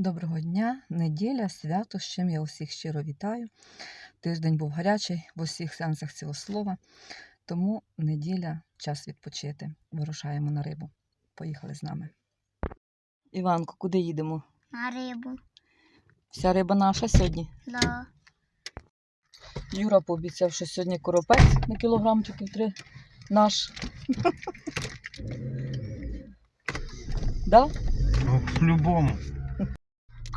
Доброго дня, неділя, свято, з чим я усіх щиро вітаю. Тиждень був гарячий в усіх сенсах цього слова, тому неділя час відпочити. Вирушаємо на рибу. Поїхали з нами. Іванко, куди їдемо? На рибу. Вся риба наша сьогодні. Да. Юра пообіцяв, що сьогодні коропець на кілограмчиків три наш. Да? Ну, по-любому.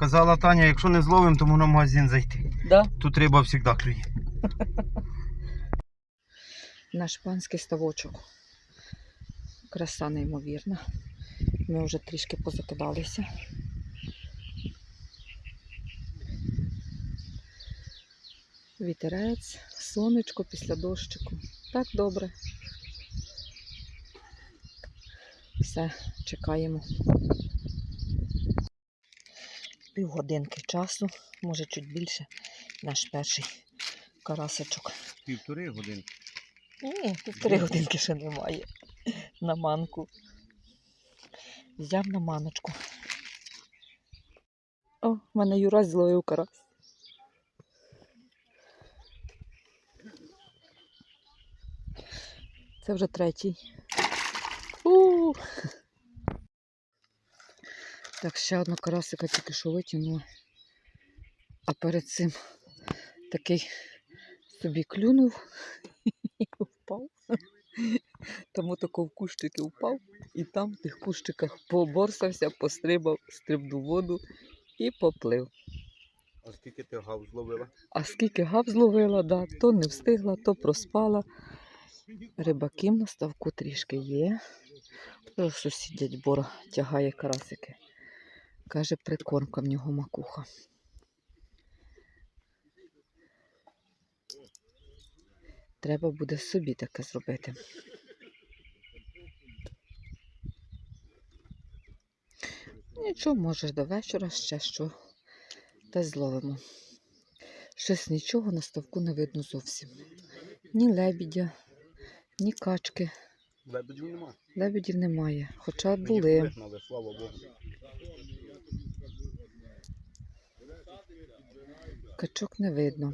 Казала Таня, якщо не зловим, то можна в магазин зайти. Да? Тут риба завжди клює. Наш панський ставочок. Краса неймовірна. Ми вже трішки позакидалися. Вітерець, сонечко після дощику. Так добре. Все, чекаємо. Півгодинки часу, може чуть більше, наш перший карасичок. Півтори години. Ні, півтори годинки ще немає. На манку. Взяв на маночку. О, в мене Юра зловив карась. Це вже третій. Так, ще одна карасика тільки що витягнула. А перед цим такий собі клюнув і впав. Тому тако в кущики впав і там в тих кущиках поборсався, пострибав, стрибнув воду і поплив. А скільки ти гав зловила? А скільки гав зловила, да, то не встигла, то проспала. Рибаків на ставку трішки є. О, Сусід дядь Бора тягає карасики. Каже, прикормка в нього макуха. Треба буде собі таке зробити. Нічого, може, до вечора ще що. Та зловимо. Щось нічого на ставку не видно зовсім. Ні лебідя, ні качки. Лебедів нема. Лебедів немає, хоча були. Качок не видно.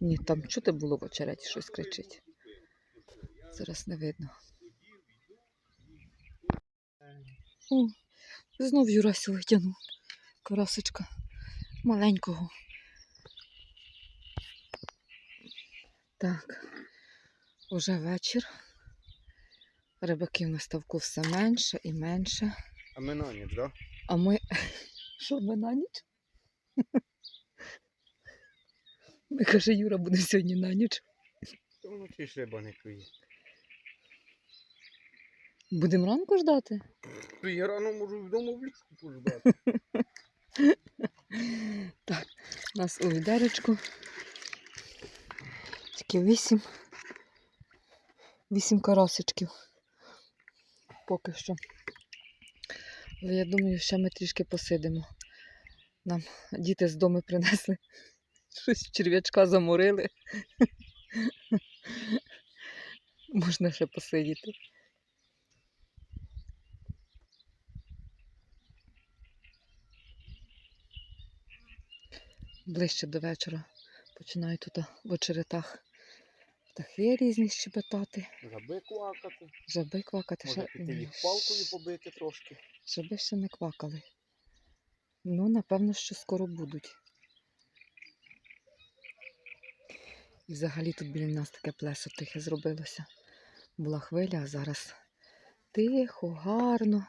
Ні, там чути було в очереті, щось кричить. Зараз не видно. О, знов Юрасю витягнув. Карасочка маленького. Так, уже вечір. Рибаків на ставку все менше і менше. А ми на ніч, так? А ми. Що ми на ніч? Ми каже, Юра буде сьогодні на ніч. То вночі ж риба не клює. Будемо ранку ждати. То я рано можу вдома в ліжку пождати. Так, у нас у відеречку. Тільки вісім. Вісім карасичків. Поки що. Але я думаю, ще ми трішки посидимо. Нам діти з дому принесли. Щось черв'ячка заморили. Можна ще посидіти. Ближче до вечора починають тут в очеретах птахи різні щебетати, Жаби квакати. жаби квакати. Може піти їх палкою побити трошки. Жаби ще не квакали. Ну, напевно, що скоро будуть. І взагалі тут біля нас таке плесо тихе зробилося. Була хвиля, а зараз тихо, гарно.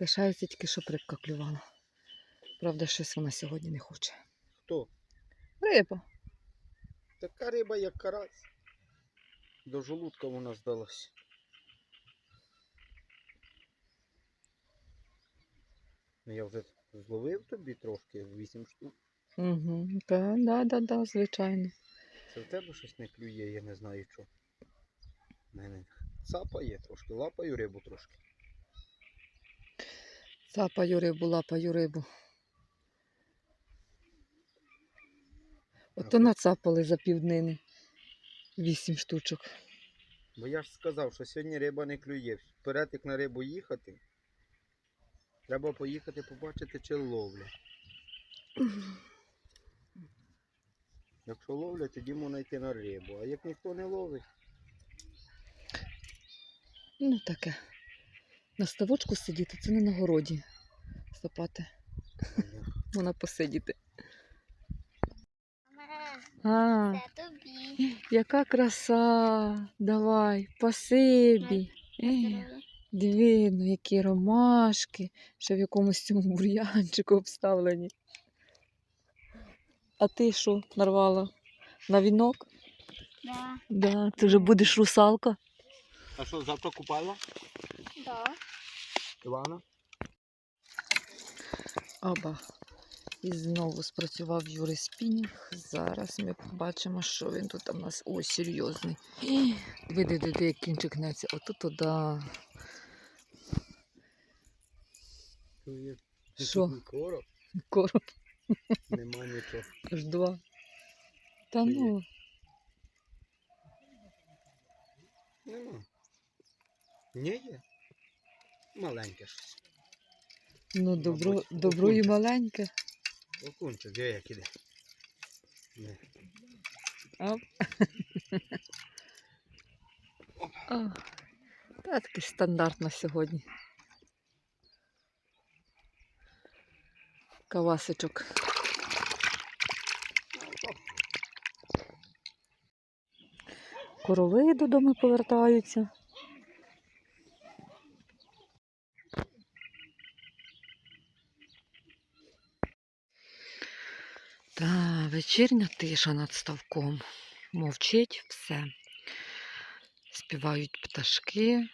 Лишається тільки, щоб рибка клювала. Правда, щось вона сьогодні не хоче. Хто? Риба. Така риба, як карась. До желудка вона здалась. Ну, Я вже зловив тобі трошки, вісім штук. Угу. Так, да, да, да, звичайно. Це в тебе щось не клює, я не знаю що. Мене цапає трошки, лапаю рибу трошки. Цапаю рибу, лапаю рибу. Ото нацапали за півднини. Вісім штучок. Бо я ж сказав, що сьогодні риба не клює. Вперед як на рибу їхати, Треба поїхати побачити, чи ловля. Якщо ловлять, тоді можна йти на рибу. А як ніхто не ловить, Ну таке. На ставочку сидіти це не на городі. Сапати. Можна посидіти. А, це тобі. яка краса! Давай, спасибі. Е, Диви, ну які ромашки, ще в якомусь цьому бур'янчику обставлені. А ти що нарвала? На вінок? Да. Да, ти вже будеш русалка. А що, завтра купала? Да. Івана? Оба. І знову спрацював Юрий спінінг. Зараз ми побачимо, що він тут у нас. Ой, серйозний. Диви, диви, диви, як кінчик гнеться. Ото туди. Що? Короб? Короб Нема нічого. аж два. Та Є. ну, Нема. Ні є. Маленьке щось. ну добро, Мабуть, добро і маленьке. Окунчик, де як іде. Не. Оп. О, та таки стандартно сьогодні. Кавасичок. Корови додому повертаються. Та вечірня тиша над ставком. Мовчить все. Співають пташки,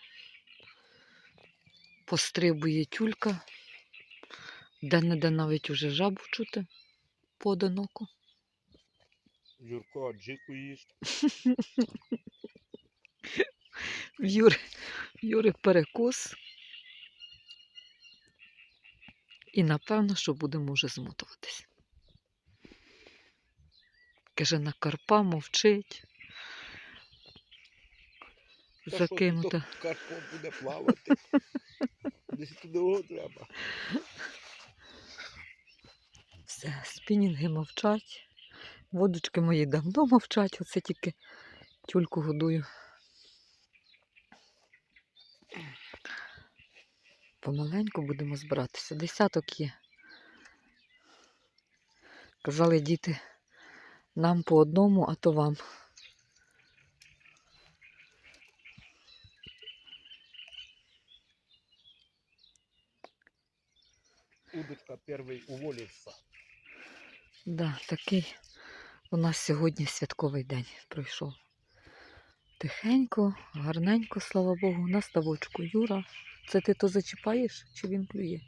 пострибує тюлька, де-не-де навіть уже жабу чути поодиноко. Юрко, джику їсть. В Юри, в Юри перекус. І напевно, що будемо вже змотуватись. Каже, на Карпа мовчить. Закинута. Карпо буде плавати. Десь туди його треба. Все, спінінги мовчать. Водочки мої давно мовчать, оце тільки тюльку годую. Помаленьку будемо збиратися. Десяток є. Казали діти, нам по одному, а то вам. Удочка перший уволився. Да, такий у нас сьогодні святковий день пройшов. Тихенько, гарненько, слава Богу, на ставочку. Юра, це ти то зачіпаєш чи він клює?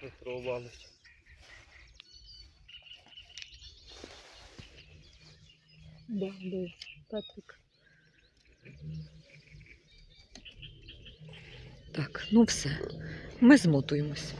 Петро Іванович. Да, да, Петрик. Так, ну все, ми змотуємось.